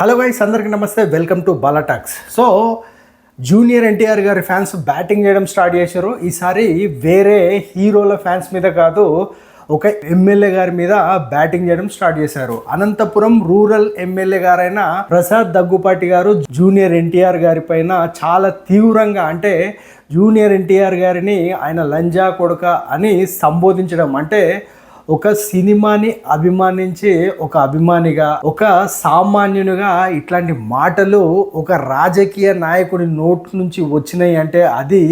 Hello guys అందరికీ నమస్తే. Welcome to Bala talks so junior NTR గారి ఫ్యాన్స్ బ్యాటింగ్ చేయడం స్టార్ట్ చేశారు. ఈసారి వేరే హీరోల ఫ్యాన్స్ మీద కాదు ఒక ఎమ్మెల్యే గారి మీద బ్యాటింగ్ చేయడం స్టార్ట్ చేశారు. అనంతపురం రూరల్ ఎమ్మెల్యే గారైన ప్రసాద్ దగ్గుపాటి గారు జూనియర్ ఎన్టీఆర్ గారి పైన చాలా తీవ్రంగా అంటే జూనియర్ ఎన్టీఆర్ గారిని ఆయన లంజా కొడుక అని సంబోధించడం. అంటే ఒక సినిమాని అభిమానించి ఒక అభిమానిగా ఒక సామాన్యునిగా ఇట్లాంటి మాటలు ఒక రాజకీయ నాయకుడి నోటి నుంచి వచ్చినాయి అంటే అది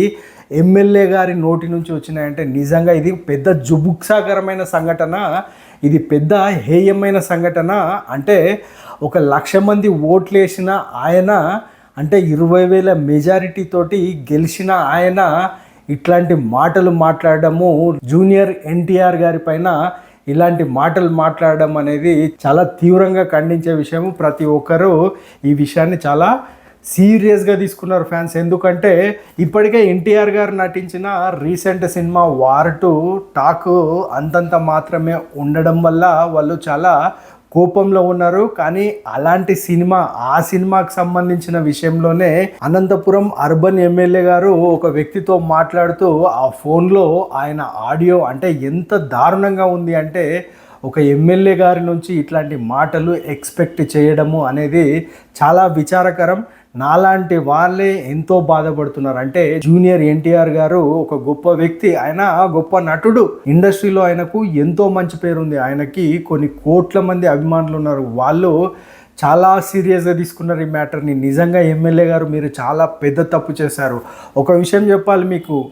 ఎమ్మెల్యే గారి నోటి నుంచి వచ్చినాయంటే నిజంగా ఇది పెద్ద జుబుక్సాకరమైన సంఘటన ఇది పెద్ద హేయమైన సంఘటన అంటే ఒక లక్ష మంది ఓట్లేసిన ఆయన అంటే ఇరవై వేల మెజారిటీ తోటి గెలిచిన ఆయన ఇట్లాంటి మాటలు మాట్లాడడము జూనియర్ ఎన్టీఆర్ గారి పైన ఇలాంటి మాటలు మాట్లాడడం అనేది చాలా తీవ్రంగా ఖండించే విషయం ప్రతి ఒక్కరూ ఈ విషయాన్ని చాలా సీరియస్గా తీసుకున్నారు ఫ్యాన్స్. ఎందుకంటే ఇప్పటికే ఎన్టీఆర్ గారు నటించిన recent cinema war two talk అంతంత మాత్రమే ఉండడం వల్ల వాళ్ళు చాలా కోపంలో ఉన్నారు. కానీ అలాంటి సినిమా ఆ సినిమాకి సంబంధించిన విషయంలోనే అనంతపురం అర్బన్ ఎమ్మెల్యే గారు ఒక వ్యక్తితో మాట్లాడుతూ ఆ ఫోన్లో ఆయన ఆడియో అంటే ఎంత దారుణంగా ఉంది అంటే ఒక ఎమ్మెల్యే గారి నుంచి ఇట్లాంటి మాటలు ఎక్స్పెక్ట్ చేయడము అనేది చాలా విచారకరం. నాలాంటి వాళ్ళే ఎంతో బాధపడుతున్నారు. అంటే జూనియర్ ఎన్టీఆర్ గారు ఒక గొప్ప వ్యక్తి. ఆయన గొప్ప నటుడు. ఇండస్ట్రీలో ఆయనకు ఎంతో మంచి పేరు ఉంది. ఆయనకి కొన్ని కోట్ల మంది అభిమానులు ఉన్నారు. వాళ్ళు చాలా సీరియస్గా తీసుకున్నారు ఈ మ్యాటర్ని. నిజంగా ఎమ్మెల్యే గారు మీరు చాలా పెద్ద తప్పు చేశారు. ఒక విషయం చెప్పాలి మీకు.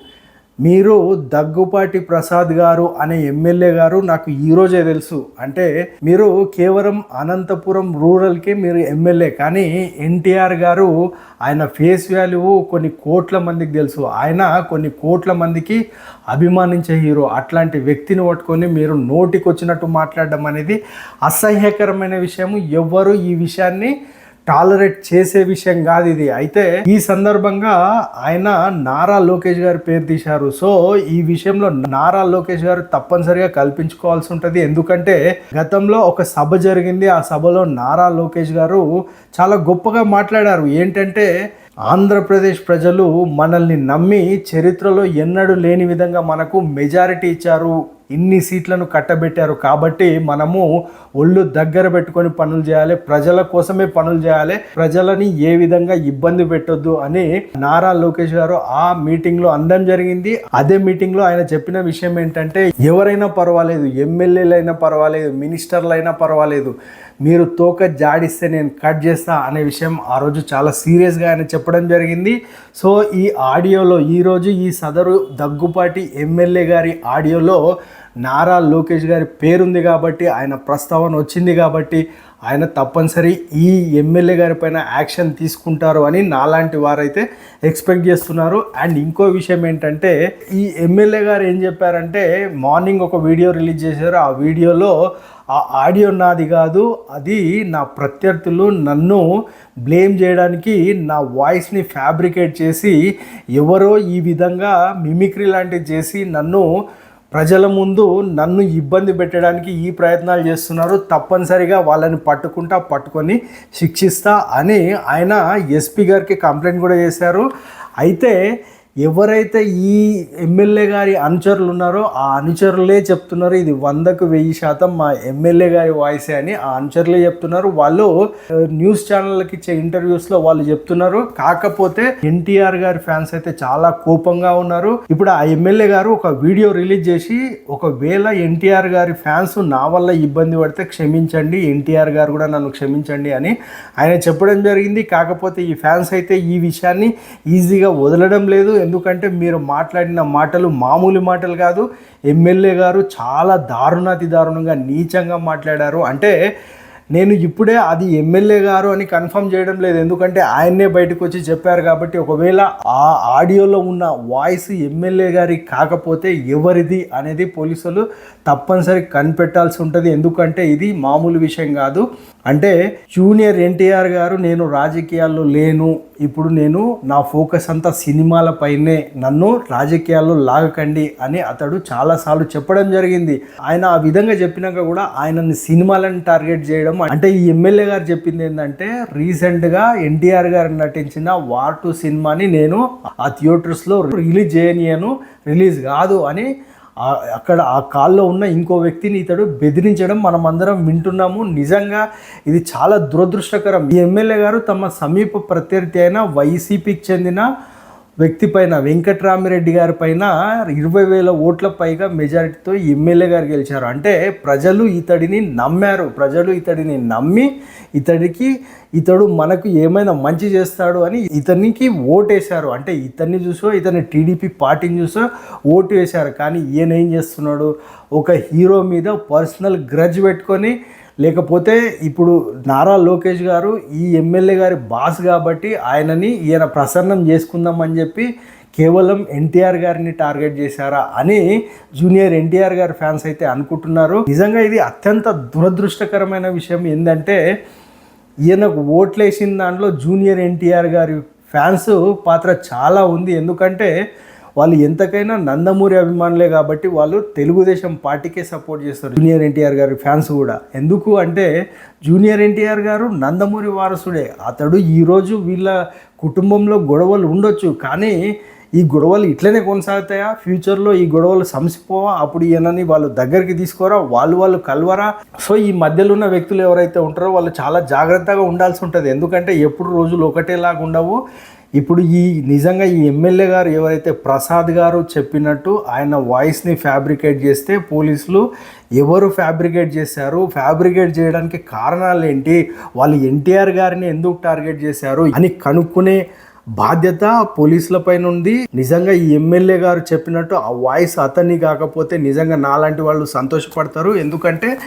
మీరు దగ్గుపాటి ప్రసాద్ గారు అనే ఎమ్మెల్యే గారు నాకు ఈరోజే తెలుసు. అంటే మీరు కేవలం అనంతపురం రూరల్కి మీరు ఎమ్మెల్యే. కానీ ఎన్టీఆర్ గారు ఆయన ఫేస్ వాల్యూ కొన్ని కోట్ల మందికి తెలుసు. ఆయన కొన్ని కోట్ల మందికి అభిమానించే హీరో. అట్లాంటి వ్యక్తిని పట్టుకొని మీరు నోటికి వచ్చినట్టు మాట్లాడడం అనేది అసహ్యకరమైన విషయం ఎవ్వరు ఈ విషయాన్ని టాలరేట్ చేసే విషయం కాదు ఇది. అయితే ఈ సందర్భంగా ఆయన నారా లోకేష్ గారి పేరు తీశారు. సో ఈ విషయంలో నారా లోకేష్ గారు తప్పనిసరిగా కల్పించుకోవాల్సి ఉంటుంది. ఎందుకంటే గతంలో ఒక సభ జరిగింది. ఆ సభలో నారా లోకేష్ గారు చాలా గొప్పగా మాట్లాడారు. ఏంటంటే ఆంధ్రప్రదేశ్ ప్రజలు మనల్ని నమ్మి చరిత్రలో ఎన్నడూ లేని విధంగా మనకు మెజారిటీ ఇచ్చారు. ఇన్ని సీట్లను కట్టబెట్టారు కాబట్టి మనము ఒళ్ళు దగ్గర పెట్టుకొని పనులు చేయాలి ప్రజల కోసమే పనులు చేయాలి ప్రజలని ఏ విధంగా ఇబ్బంది పెట్టొద్దు అని నారా లోకేష్ గారు ఆ మీటింగ్లో అందం జరిగింది. అదే మీటింగ్లో ఆయన చెప్పిన విషయం ఏంటంటే ఎవరైనా పర్వాలేదు ఎమ్మెల్యేలు అయినా పర్వాలేదు మినిస్టర్లు అయినా పర్వాలేదు మీరు తోక జాడిస్తే నేను కట్ చేస్తా అనే విషయం ఆ రోజు చాలా సీరియస్గా ఆయన చెప్పడం జరిగింది. సో ఈ ఆడియోలో ఈరోజు ఈ సదరు దగ్గుపాటి ఎమ్మెల్యే గారి ఆడియోలో నారా లోకేష్ గారి పేరుంది కాబట్టి ఆయన ప్రస్తావన వచ్చింది కాబట్టి ఆయన తప్పనిసరి ఈ ఎమ్మెల్యే గారి పైన యాక్షన్ తీసుకుంటారు అని నాలాంటి వారైతే ఎక్స్పెక్ట్ చేస్తున్నారు. అండ్ ఇంకో విషయం ఏంటంటే ఈ ఎమ్మెల్యే గారు ఏం చెప్పారంటే మార్నింగ్ ఒక వీడియో రిలీజ్ చేశారు. ఆ వీడియోలో ఆ ఆడియో నాది కాదు అది నా ప్రత్యర్థులు నన్ను బ్లేమ్ చేయడానికి నా వాయిస్ని ఫ్యాబ్రికేట్ చేసి ఎవరో ఈ విధంగా మిమిక్రీ లాంటివి చేసి నన్ను ప్రజల ముందు నన్ను ఇబ్బంది పెట్టడానికి ఈ ప్రయత్నాలు చేస్తున్నారు. తప్పనిసరిగా వాళ్ళని పట్టుకుంటా పట్టుకొని శిక్షిస్తా అని ఆయన ఎస్పీ గారికి కంప్లైంట్ కూడా చేశారు. అయితే ఎవరైతే ఈ ఎమ్మెల్యే గారి అనుచరులు ఉన్నారో ఆ అనుచరులే చెప్తున్నారు ఇది వందకు వెయ్యి శాతం మా ఎమ్మెల్యే గారి వాయిసే అని ఆ అనుచరులే చెప్తున్నారు. వాళ్ళు న్యూస్ ఛానళ్ళకి ఇచ్చే ఇంటర్వ్యూస్లో వాళ్ళు చెప్తున్నారు. కాకపోతే ఎన్టీఆర్ గారి ఫ్యాన్స్ అయితే చాలా కోపంగా ఉన్నారు. ఇప్పుడు ఆ ఎమ్మెల్యే గారు ఒక వీడియో రిలీజ్ చేసి ఒకవేళ ఎన్టీఆర్ గారి ఫ్యాన్స్ నా వల్ల ఇబ్బంది పడితే క్షమించండి ఎన్టీఆర్ గారు కూడా నన్ను క్షమించండి అని ఆయన చెప్పడం జరిగింది. కాకపోతే ఈ ఫ్యాన్స్ అయితే ఈ విషయాన్ని ఈజీగా వదలడం లేదు. ఎందుకంటే మీరు మాట్లాడిన మాటలు మామూలు మాటలు కాదు. ఎమ్మెల్యే గారు చాలా దారుణాతి దారుణంగా నీచంగా మాట్లాడారు. అంటే నేను ఇప్పుడే అది ఎమ్మెల్యే గారు అని కన్ఫర్మ్ చేయడం లేదు. ఎందుకంటే ఆయన్నే బయటకు వచ్చి చెప్పారు కాబట్టి ఒకవేళ ఆ ఆడియోలో ఉన్న వాయిస్ ఎమ్మెల్యే గారి కాకపోతే ఎవరిది అనేది పోలీసులు తప్పనిసరి కనిపెట్టాల్సి ఉంటుంది. ఎందుకంటే ఇది మామూలు విషయం కాదు. అంటే జూనియర్ ఎన్టీఆర్ గారు నేను రాజకీయాల్లో లేను. ఇప్పుడు నేను నా ఫోకస్ అంతా సినిమాలపైనే నన్ను రాజకీయాల్లో లాగకండి అని అతడు చాలాసార్లు చెప్పడం జరిగింది. ఆయన ఆ విధంగా చెప్పినాక కూడా ఆయనని సినిమాలను టార్గెట్ చేయడం అంటే ఈ ఎమ్మెల్యే గారు చెప్పింది ఏంటంటే రీసెంట్గా ఎన్టీఆర్ గారు నటించిన వార్ టూ సినిమాని నేను ఆ థియేటర్స్లో రిలీజ్ చేయనియను రిలీజ్ కాదు అని అక్కడ ఆ కాల్లో ఉన్న ఇంకో వ్యక్తిని ఇతడు బెదిరించడం మనం అందరం వింటున్నాము. నిజంగా ఇది చాలా దురదృష్టకరం. ఈ ఎమ్మెల్యే గారు తమ సమీప ప్రత్యర్థి అయిన వైసీపీకి చెందిన వ్యక్తి పైన వెంకట్రామిరెడ్డి గారి పైన ఇరవై వేల ఓట్ల పైగా మెజారిటీతో ఎమ్మెల్యే గారు గెలిచారు. అంటే ప్రజలు ఇతడిని నమ్మారు. ప్రజలు ఇతడిని నమ్మి ఇతడికి ఇతడు మనకు ఏమైనా మంచి చేస్తాడు అని ఇతనికి ఓటేశారు. అంటే ఇతన్ని చూసో ఇతని టీడీపీ పార్టీని చూసో ఓటు వేశారు. కానీ ఈయన ఏం చేస్తున్నాడు? ఒక హీరో మీద పర్సనల్ గ్రజ్ పెట్టుకొని లేకపోతే ఇప్పుడు నారా లోకేష్ గారు ఈ ఎమ్మెల్యే గారి బాస్ కాబట్టి ఆయనని ఈయన ప్రసన్నం చేసుకుందాం అని చెప్పి కేవలం ఎన్టీఆర్ గారిని టార్గెట్ చేశారా అని జూనియర్ ఎన్టీఆర్ గారి ఫ్యాన్స్ అయితే అనుకుంటున్నారు. నిజంగా ఇది అత్యంత దురదృష్టకరమైన విషయం ఏంటంటే ఈయనకు ఓట్లేసిన దాంట్లో జూనియర్ ఎన్టీఆర్ గారి ఫ్యాన్స్ పాత్ర చాలా ఉంది. ఎందుకంటే వాళ్ళు ఎంతకైనా నందమూరి అభిమానులే కాబట్టి వాళ్ళు తెలుగుదేశం పార్టీకే సపోర్ట్ చేస్తారు. జూనియర్ ఎన్టీఆర్ గారి ఫ్యాన్స్ కూడా. ఎందుకు అంటే జూనియర్ ఎన్టీఆర్ గారు నందమూరి వారసుడే. అతడు ఈరోజు వీళ్ళ కుటుంబంలో గొడవలు ఉండొచ్చు. కానీ ఈ గొడవలు ఇట్లనే కొనసాగుతాయా? ఫ్యూచర్లో ఈ గొడవలు సమసిపోవా? అప్పుడు ఈయనని వాళ్ళు దగ్గరికి తీసుకోరా వాళ్ళు వాళ్ళు కలవరా? సో ఈ మధ్యలో ఉన్న వ్యక్తులు ఎవరైతే ఉంటారో వాళ్ళు చాలా జాగ్రత్తగా ఉండాల్సి ఉంటుంది. ఎందుకంటే ఎప్పుడు రోజులు ఒకటేలాగా ఉండవు. ఇప్పుడు ఈ నిజంగా ఈ ఎమ్మెల్యే గారు ఎవరైతే ప్రసాద్ గారు చెప్పినట్టు ఆయన వాయిస్ని ఫ్యాబ్రికేట్ చేస్తే పోలీసులు ఎవరు ఫ్యాబ్రికేట్ చేశారు? ఫ్యాబ్రికేట్ చేయడానికి కారణాలు ఏంటి? వాళ్ళు ఎన్టీఆర్ గారిని ఎందుకు టార్గెట్ చేశారు? అని కనుక్కునే బాధ్యత పోలీసులపైన ఉంది. నిజంగా ఈ ఎమ్మెల్యే గారు చెప్పినట్టు ఆ వాయిస్ అతన్ని కాకపోతే నిజంగా నాలాంటి వాళ్ళు సంతోషపడతారు. ఎందుకంటే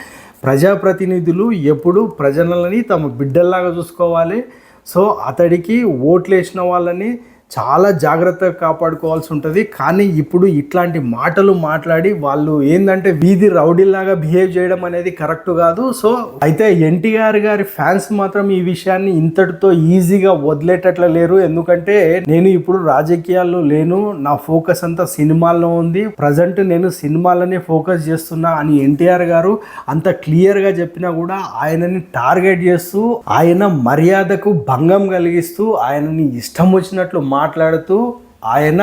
ప్రజాప్రతినిధులు ఎప్పుడు ప్రజలని తమ బిడ్డల్లాగా చూసుకోవాలి. సో అతడికి ఓట్లు వేసిన వాళ్ళని చాలా జాగ్రత్తగా కాపాడుకోవాల్సి ఉంటుంది. కానీ ఇప్పుడు ఇట్లాంటి మాటలు మాట్లాడి వాళ్ళు ఏంటంటే వీధి రౌడీలాగా బిహేవ్ చేయడం అనేది కరెక్ట్ కాదు. సో అయితే ఎన్టీఆర్ గారి ఫ్యాన్స్ మాత్రం ఈ విషయాన్ని ఇంతటితో ఈజీగా వదిలేటట్లు లేరు. ఎందుకంటే నేను ఇప్పుడు రాజకీయాల్లో లేను. నా ఫోకస్ అంతా సినిమాల్లో ఉంది. ప్రజెంట్ నేను సినిమాలనే ఫోకస్ చేస్తున్నా అని ఎన్టీఆర్ గారు అంత క్లియర్గా చెప్పినా కూడా ఆయనని టార్గెట్ చేస్తూ ఆయన మర్యాదకు భంగం కలిగిస్తూ ఆయనని ఇష్టం వచ్చినట్లు మాట్లాడుతూ ఆయన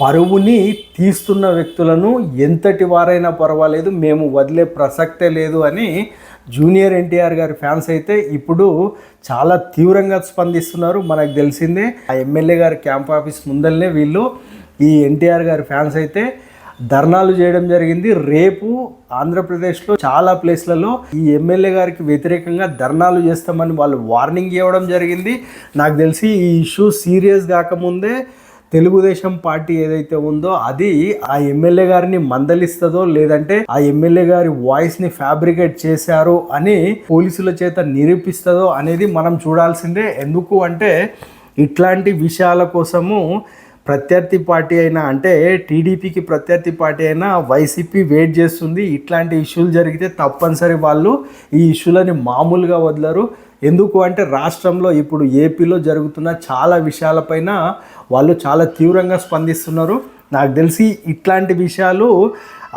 పరువుని తీస్తున్న వ్యక్తులను ఎంతటి వారైనా పర్వాలేదు మేము వదిలే ప్రసక్తే లేదు అని జూనియర్ ఎన్టీఆర్ గారి ఫ్యాన్స్ అయితే ఇప్పుడు చాలా తీవ్రంగా స్పందిస్తున్నారు. మనకు తెలిసిందే ఆ ఎమ్మెల్యే గారి క్యాంప్ ఆఫీస్ ముందరనే వీళ్ళు ఈ ఎన్టీఆర్ గారి ఫ్యాన్స్ అయితే ధర్నాలు చేయడం జరిగింది. రేపు ఆంధ్రప్రదేశ్లో చాలా ప్లేస్లలో ఈ ఎమ్మెల్యే గారికి వ్యతిరేకంగా ధర్నాలు చేస్తామని వాళ్ళు వార్నింగ్ ఇవ్వడం జరిగింది. నాకు తెలిసి ఈ ఇష్యూ సీరియస్ కాకముందే తెలుగుదేశం పార్టీ ఏదైతే ఉందో అది ఆ ఎమ్మెల్యే గారిని మందలిస్తుందో లేదంటే ఆ ఎమ్మెల్యే గారి వాయిస్ని ఫ్యాబ్రికేట్ చేశారు అని పోలీసుల చేత నిరూపిస్తుందో అనేది మనం చూడాల్సిందే. ఎందుకు అంటే ఇట్లాంటి విషయాల కోసము ప్రత్యర్థి పార్టీ అయినా అంటే టీడీపీకి ప్రత్యర్థి పార్టీ అయినా వైసీపీ వెయిట్ చేస్తుంది. ఇట్లాంటి ఇష్యూలు జరిగితే తప్పనిసరి వాళ్ళు ఈ ఇష్యూలని మామూలుగా వదలరు. ఎందుకు అంటే రాష్ట్రంలో ఇప్పుడు ఏపీలో జరుగుతున్న చాలా విషయాలపైన వాళ్ళు చాలా తీవ్రంగా స్పందిస్తున్నారు. నాకు తెలిసి ఇట్లాంటి విషయాలు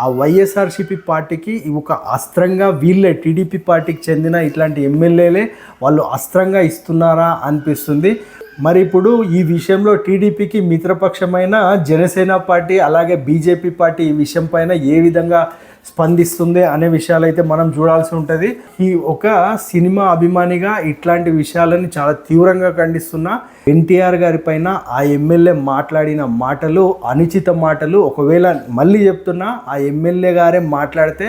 ఆ వైఎస్ఆర్సీపీ పార్టీకి ఒక అస్త్రంగా వీళ్ళే టీడీపీ పార్టీకి చెందిన ఇట్లాంటి ఎమ్మెల్యేలే వాళ్ళు అస్త్రంగా ఇస్తున్నారా అనిపిస్తుంది. మరి ఇప్పుడు ఈ విషయంలో టీడీపీకి మిత్రపక్షమైన జనసేన పార్టీ అలాగే బీజేపీ పార్టీ ఈ విషయం పైన ఏ విధంగా స్పందిస్తుంది అనే విషయాలు అయితే మనం చూడాల్సి ఉంటుంది. ఈ ఒక సినిమా అభిమానిగా ఇట్లాంటి విషయాలని చాలా తీవ్రంగా ఖండిస్తున్నా ఎన్టీఆర్ గారి పైన ఆ ఎమ్మెల్యే మాట్లాడిన మాటలు అనుచిత మాటలు ఒకవేళ మళ్ళీ చెప్తున్నా ఆ ఎమ్మెల్యే గారే మాట్లాడితే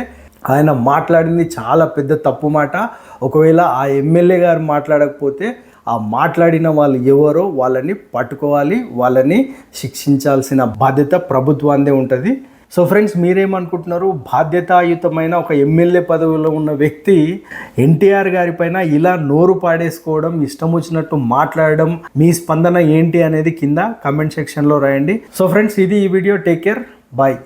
ఆయన మాట్లాడింది చాలా పెద్ద తప్పు మాట. ఒకవేళ ఆ ఎమ్మెల్యే గారు మాట్లాడకపోతే ఆ మాట్లాడిన వాళ్ళు ఎవరో వాళ్ళని పట్టుకోవాలి వాళ్ళని శిక్షించాల్సిన బాధ్యత ప్రభుత్వాందే ఉంటుంది. సో ఫ్రెండ్స్ మీరేమనుకుంటున్నారు? బాధ్యతాయుతమైన ఒక ఎమ్మెల్యే పదవిలో ఉన్న వ్యక్తి ఎన్టీఆర్ గారి పైన ఇలా నోరు పాడేసుకోవడం ఇష్టం వచ్చినట్టు మాట్లాడడం మీ స్పందన ఏంటి అనేది కింద కమెంట్ సెక్షన్లో రాయండి. సో ఫ్రెండ్స్ ఇది ఈ వీడియో. Take care bye